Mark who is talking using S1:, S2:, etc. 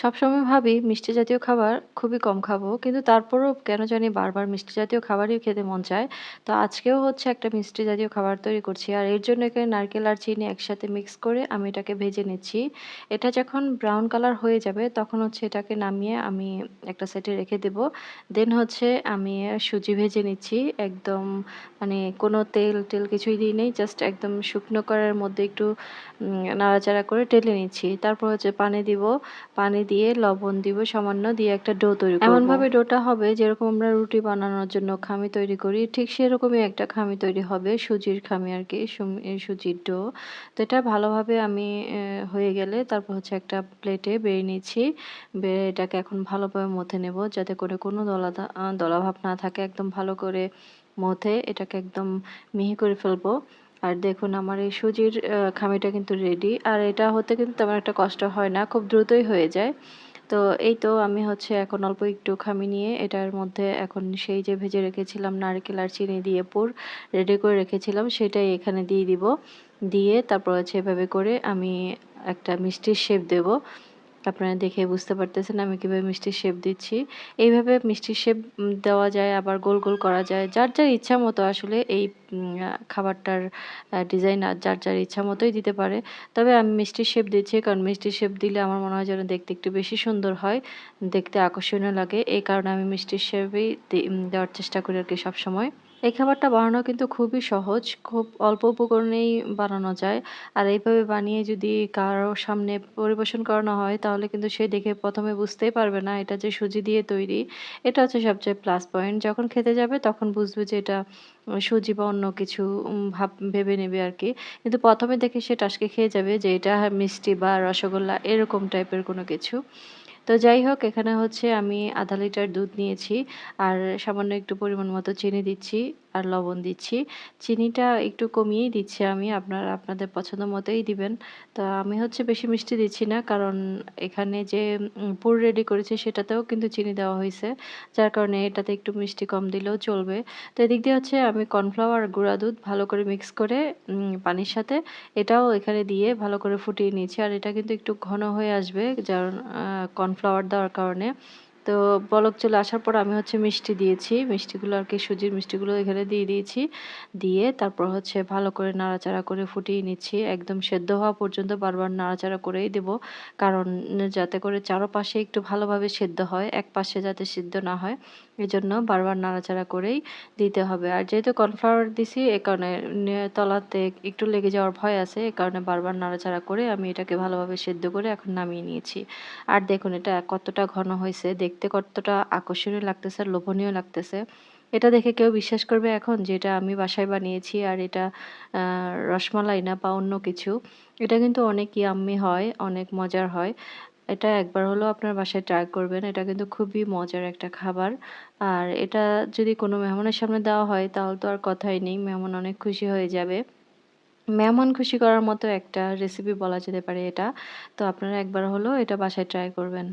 S1: সবসময় ভাবি মিষ্টি জাতীয় খাবার খুবই কম খাব। কিন্তু তারপরেও কেন জানি বারবার মিষ্টি জাতীয় খাবারই খেতে মন চায়। তো আজকেও হচ্ছে একটা মিষ্টি জাতীয় খাবার তৈরি করছি। আর এর জন্য এখানে নারকেল আর চিনি একসাথে মিক্স করে আমি এটাকে ভেজে নিচ্ছি। এটা যখন ব্রাউন কালার হয়ে যাবে, তখন হচ্ছে এটাকে নামিয়ে আমি একটা সেটে রেখে দেব। দেন হচ্ছে আমি সুজি ভেজে নিচ্ছি। একদম মানে কোনো তেল-টেল কিছুই দিই নেই। জাস্ট একদম শুকনো করার মধ্যে একটু নাড়াচাড়া করে টেলে নিচ্ছি। তারপর হচ্ছে পানি দিব। পানি দিয়ে লবণ দিব, সামান্য দিয়ে একটা ডো তৈরি করব। এমনভাবে ডোটা হবে যেরকম আমরা রুটি বানানোর জন্য খামি তৈরি করি, ঠিক সেরকমই একটা খামি তৈরি হবে, সুজির খামি আর কি সুজির ডো। তো এটা ভালোভাবে আমি হয়ে গেলে তারপর হচ্ছে একটা প্লেটে বেড়ে নিচ্ছি, বেড়ে এটাকে এখন ভালোভাবে মথে নেব যাতে করে কোনো দলা দলাভাব না থাকে। একদম ভালো করে মথে এটাকে একদম মিহি করে ফেলব। আর দেখুন আমার এই সুজির খামিটা কিন্তু রেডি আর এটা হতে কিন্তু তেমন একটা কষ্ট হয় না, খুব দ্রুতই হয়ে যায়। তো এই তো আমি হচ্ছে এখন অল্প একটু খামি নিয়ে এটার মধ্যে এখন সেই যে ভেজে রেখেছিলাম নারকেল আর চিনি দিয়ে পুর রেডি করে রেখেছিলাম, সেটাই এখানে দিয়ে দিব। দিয়ে তারপর হচ্ছে এভাবে করে আমি একটা মিষ্টির শেপ দেব। আপনারা দেখে বুঝতে পারতেছেন আমি কীভাবে মিষ্টির শেপ দিচ্ছি। এইভাবে মিষ্টির শেপ দেওয়া যায়, আবার গোল গোল করা যায়। যার যার ইচ্ছা মতো আসলে এই খাবারটার ডিজাইন আর যার যার ইচ্ছা মতোই দিতে পারে। তবে আমি মিষ্টির শেপ দিচ্ছি, কারণ মিষ্টির শেপ দিলে আমার মনে হয় যেন দেখতে একটু বেশি সুন্দর হয়, দেখতে আকর্ষণীয় লাগে। এই কারণে আমি মিষ্টির শেপেই দেওয়ার চেষ্টা করি আর কি সবসময়। এই খাবারটা বানানো কিন্তু খুবই সহজ। খুব অল্প উপকরণেই বানানো যায়। আর এইভাবে বানিয়ে যদি কারও সামনে পরিবেশন করানো হয়, তাহলে কিন্তু সে দেখে প্রথমে বুঝতেই পারবে না এটা যে সুজি দিয়ে তৈরি। এটা হচ্ছে সবচেয়ে প্লাস পয়েন্ট যখন খেতে যাবে, তখন বুঝবে যে এটা সুজি বা অন্য কিছু ভাব ভেবে নেবে আর কি কিন্তু প্রথমে দেখে সে টাসকে খেয়ে যাবে যে এটা মিষ্টি বা রসগোল্লা এরকম টাইপের কোনো কিছু। তো যাই হোক, এখানে হচ্ছে আমি আধা লিটার দুধ নিয়েছি আর সামান্য একটু পরিমাণ মতো চিনি দিচ্ছি। আর লবণ দিচ্ছি। চিনিটা একটু কমিয়েই দিচ্ছি আমি, আপনারা আপনাদের পছন্দ মতোই দিবেন। তো আমি হচ্ছে বেশি মিষ্টি দিচ্ছি না, কারণ এখানে যে পুর রেডি করেছে সেটাতেও কিন্তু চিনি দেওয়া হয়েছে, যার কারণে এটাতে একটু মিষ্টি কম দিলেও চলবে। তো এদিক দিয়ে হচ্ছে আমি কর্নফ্লাওয়ার, গুঁড়া দুধ ভালো করে মিক্স করে পানির সাথে এটাও এখানে দিয়ে ভালো করে ফুটিয়ে নিয়েছি। আর এটা কিন্তু একটু ঘন হয়ে আসবে, যার কর্নফ্লাওয়ার দেওয়ার কারণে। তো বলক চলে আসার পর আমি হচ্ছে মিষ্টি দিয়েছি। মিষ্টিগুলো আর কি, সুজির মিষ্টিগুলো এখানে দিয়ে দিয়েছি। দিয়ে তারপর হচ্ছে ভালো করে নাড়াচাড়া করে ফুটিয়ে নিচ্ছি। একদম সেদ্ধ হওয়া পর্যন্ত বারবার নাড়াচাড়া করেই দেব। কারণ যাতে করে চারোপাশে একটু ভালোভাবে সেদ্ধ হয়, এক পাশে যাতে সিদ্ধ না হয়, এজন্য বারবার নাড়াচাড়া করেই দিতে হবে। আর যেহেতু কর্নফ্লাওয়ার দিছি, এ কারণে তলাতে একটু লেগে যাওয়ার ভয় আছে, এ কারণে বারবার নাড়াচাড়া করে আমি এটাকে ভালোভাবে সেদ্ধ করে এখন নামিয়ে নিয়েছি। আর দেখুন এটা কতটা ঘন হয়েছে দেখতে কতটা আকর্ষণীয় লাগতেছে আর লোভনীয় লাগতেছে, এটা দেখে কেউ বিশ্বাস করবে এখন যে এটা আমি বাসায় বানিয়েছি আর এটা রসমালাই না বা অন্য কিছু। এটা কিন্তু অনেক ইয়াম্মি হয়, অনেক মজার হয়। এটা একবার হলেও আপনার বাসায় ট্রাই করবেন, এটা কিন্তু খুবই মজার একটা খাবার। আর এটা যদি কোনো মেহমানের সামনে দেওয়া হয় তাহলে তো আর কথাই নেই, মেহমান অনেক খুশি হয়ে যাবে। মেহমান খুশি করার মতো একটা রেসিপি বলা যেতে পারে এটা। তো আপনারা একবার হলেও এটা বাসায় ট্রাই করবেন।